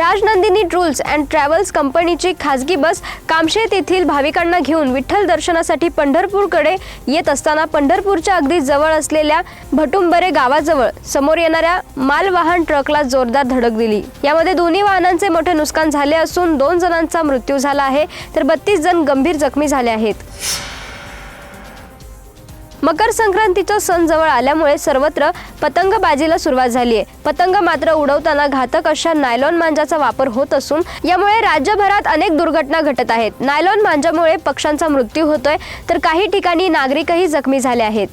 Rajnandini tools and travels कंपनीची खाजगी बस कामशेत येथील भाविकांना घेऊन विठ्ठल दर्शनासाठी पंढरपूरकडे येत असताना पंढरपूरच्या अगदी जवळ असलेल्या भटुंबरे गावाजवळ समोर येणाऱ्या मालवाहन ट्रकला जोरदार धडक दिली. यामध्ये दोन्ही वाहनांचे मोठे नुकसान झाले असून दोन जणांचा मृत्यू झाला आहे तर बत्तीस जण गंभीर जखमी झाले आहेत. मकर संक्रांतीचा सण जवळ आल्यामुळे सर्वत्र पतंगबाजीला सुरुवात झाली आहे. पतंग मात्र उडवताना घातक अशा नायलॉन मांजाचा वापर होत असून यामुळे राज्यभरात अनेक दुर्घटना घटत आहेत. नायलॉन मांजामुळे पक्ष्यांचा मृत्यू होतोय तर काही ठिकाणी नागरिकही जखमी झाले आहेत.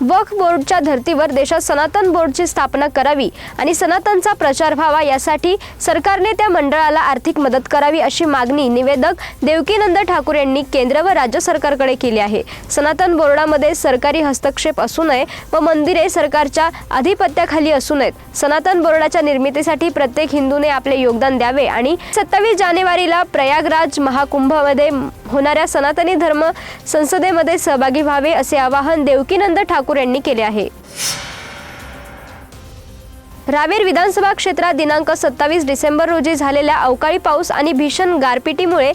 वक्फ बोर्डच्या धर्तीवर देशात सनातन बोर्डची स्थापना करावी आणि सनातनचा प्रचार व्हावा यासाठी सरकारने त्या मंडळाला आर्थिक मदत करावी अशी मागणी निवेदक देवकीनंद ठाकूर यांनी केंद्र व राज्य सरकारकडे केली आहे. सनातन बोर्डामध्ये सरकारी हस्तक्षेप असू नये व मंदिरे सरकारच्या आधिपत्याखाली असू नयेत. सनातन बोर्डाच्या निर्मितीसाठी प्रत्येक हिंदूने आपले योगदान द्यावे आणि सत्तावीस जानेवारीला प्रयागराज महाकुंभमध्ये होणाऱ्या सनातनी धर्म संसदेमध्ये सहभागी व्हावे असे आवाहन देवकीनंद ठाकूर यांनी केले आहे. रावेर विधानसभा क्षेत्रात दिनांक सत्तावीस डिसेंबर रोजी झालेल्या अवकाळी पाऊस आणि भीषण गारपिटीमुळे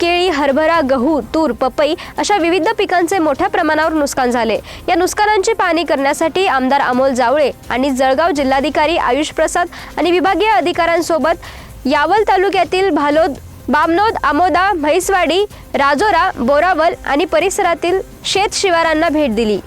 केळी हरभरा गहू तूर पपई अशा विविध पिकांचे मोठ्या प्रमाणावर नुकसान झाले. या नुकसानांची पाहणी करण्यासाठी आमदार अमोल जावळे आणि जळगाव जिल्हाधिकारी आयुष प्रसाद आणि विभागीय अधिकाऱ्यांसोबत यावल तालुक्यातील भालोद बामनोद आमोदा म्हैसवाडी राजोरा बोरावल आणि परिसरातील शेत शिवारांना भेट दिली.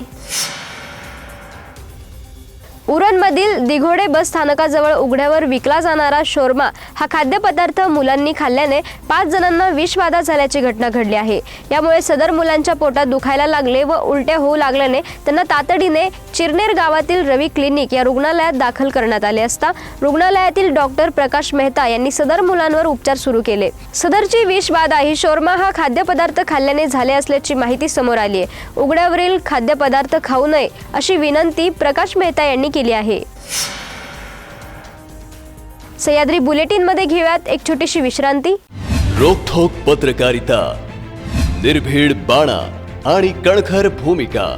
उरणमधील दिघोडे बस स्थानकाजवळ उघड्यावर विकला जाणारा शोरमा हा खाद्यपदार्थ मुलांनी खाल्ल्याने पाच जणांना विषबाधा झाल्याची घटना घडली आहे. यामुळे सदर मुलांच्या पोटात दुखायला लागले व उलट्या होऊ लागल्याने त्यांना तातडीने चिरनेर गावातील रवी क्लिनिक या रुग्णालयात दाखल करण्यात आले असता रुग्णालयातील डॉक्टर प्रकाश मेहता यांनी सदर मुलांवर उपचार सुरू केले. सदरची विषबाधा ही शोरमा हा खाद्यपदार्थ खाल्ल्याने झाले असल्याची माहिती समोर आली आहे. उघड्यावरील खाद्यपदार्थ खाऊ नये अशी विनंती प्रकाश मेहता यांनी केली आहे. सह्याद्री बुलेटिनमध्ये घेऊयात एक छोटीशी विश्रांती. रोखोक पत्रकारिता निर्भीड बाणा आणि कणखर भूमिका.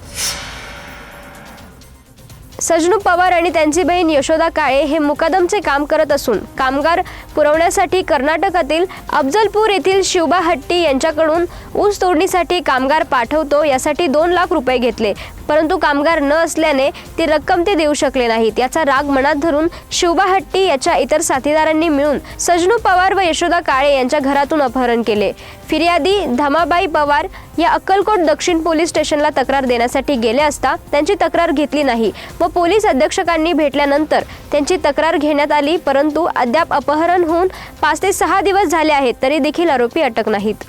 सजनू पवार आणि त्यांची बहीण यशोदा काळे हे मुकादमचे काम करत असून कामगार पुरवण्यासाठी कर्नाटकातील अफजलपूर येथील शिवबा हट्टी यांच्याकडून ऊस तोडणीसाठी कामगार पाठवतो यासाठी दोन लाख रुपये घेतले. परंतु कामगार न असल्याने ती रक्कम ते देऊ शकले नाहीत. याचा राग मनात धरून शिवबा हट्टी याच्या इतर साथीदारांनी मिळून सजनू पवार व यशोदा काळे यांच्या घरातून अपहरण केले. फिर्यादी धमाबाई पवार या अक्कलकोट दक्षिण पोलीस स्टेशनला तक्रार देण्यासाठी गेले असता त्यांची तक्रार घेतली नाही. व पोलीस अधीक्षकांनी भेटल्यानंतर त्यांची तक्रार घेण्यात आली परंतु अद्याप अपहरण होऊन पाच ते सहा दिवस झाले आहेत तरी देखील आरोपी अटक नाहीत.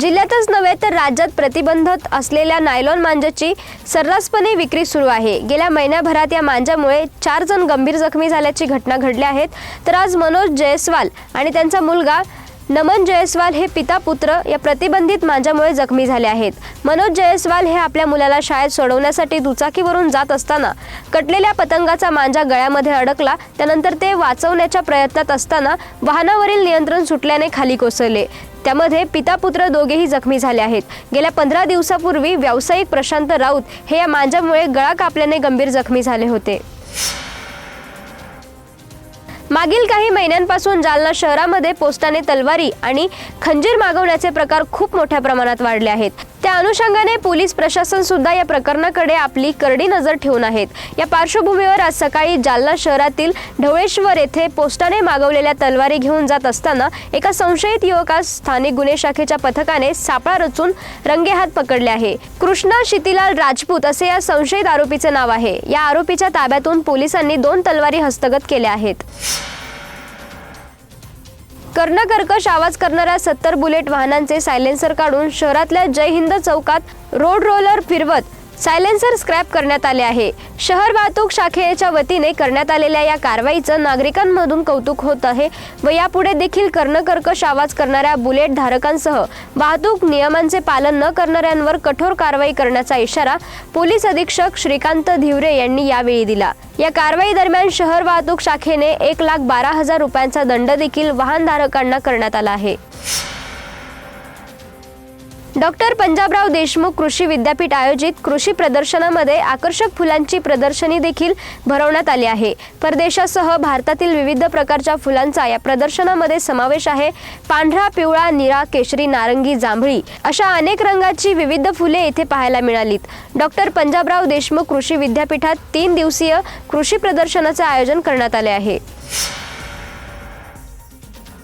जिल्ह्यातच नव्हे तर राज्यात प्रतिबंधित असलेल्या नायलॉन मांजाची सर्रासपणे विक्री सुरू आहे. गेल्या महिन्याभरात या मांजामुळे चार जण गंभीर जखमी झाल्याची घटना घडल्या आहेत. तर आज मनोज जयस्वाल आणि त्यांचा मुलगा नमन जयस्वाल हे पिता पुत्र या प्रतिबंधित मांजामुळे जखमी झाले आहेत. मनोज जयस्वाल हे आपल्या मुलाला शाळेत सोडवण्यासाठी दुचाकीवरून जात असताना कटलेल्या पतंगाचा मांजा गळ्यामध्ये अडकला त्यानंतर ते वाचवण्याच्या प्रयत्नात असताना वाहनावरील नियंत्रण सुटल्याने खाली कोसळले. त्यामध्ये पिता पुत्र दोघेही जखमी झाले आहेत. गेल्या पंधरा दिवसापूर्वी व्यावसायिक प्रशांत राऊत हे या मांजामुळे गळा कापल्याने गंभीर जखमी झाले होते. मागील काही महिन्यांपासून जालना शहरामध्ये पोस्टाने तलवारी आणि खंजीर मागवण्याचे प्रकार खूप मोठ्या प्रमाणात वाढले आहेत. त्या अनुषंगाने पोलीस प्रशासन सुद्धा या प्रकरणाकडे आपली करडी नजर ठेवून आहेत. या पार्श्वभूमीवर आज सकाळी जालना शहरातील ढवळेश्वर येथे पोस्टाने मागवलेल्या तलवारी घेऊन जात असताना एका संशयित युवकास स्थानिक गुन्हे शाखेच्या पथकाने सापळा रचून रंगेहात पकडले आहे. कृष्णा शितीलाल राजपूत असे या संशयित आरोपीचे नाव आहे. या आरोपीच्या ताब्यातून पोलिसांनी दोन तलवारी हस्तगत केल्या आहेत. कर्णकर्कश आवाज करणाऱ्या सत्तर बुलेट वाहनांचे सायलेन्सर काढून शहरातल्या जय हिंद चौकात रोड रोलर फिरवत सायलेन्सर स्क्रॅप करण्यात आले आहे. शहर वाहतूक शाखेच्या वतीने करण्यात आलेल्या या कारवाईचं नागरिकांमधून कौतुक होत आहे व यापुढे देखील कर्णकर्कश आवाज करणाऱ्या बुलेट धारकांसह वाहतूक नियमांचे पालन न करणाऱ्यांवर कठोर कारवाई करण्याचा इशारा पोलीस अधीक्षक श्रीकांत धिवरे यांनी यावेळी दिला. या कारवाई दरम्यान शहर वाहतूक शाखेने एक लाख बारा हजार रुपयांचा दंड देखील वाहनधारकांना करण्यात आला आहे. डॉक्टर पंजाबराव देशमुख कृषी विद्यापीठ आयोजित कृषी प्रदर्शनामध्ये आकर्षक फुलांची प्रदर्शनी देखील भरवण्यात आली आहे. परदेशासह भारतातील विविध प्रकारच्या फुलांचा या प्रदर्शनामध्ये समावेश आहे. पांढरा पिवळा निळा केशरी नारंगी जांभळी अशा अनेक रंगाची विविध फुले येथे पाहायला मिळालीत. डॉक्टर पंजाबराव देशमुख कृषी विद्यापीठात तीन दिवसीय कृषी प्रदर्शनाचे आयोजन करण्यात आले आहे.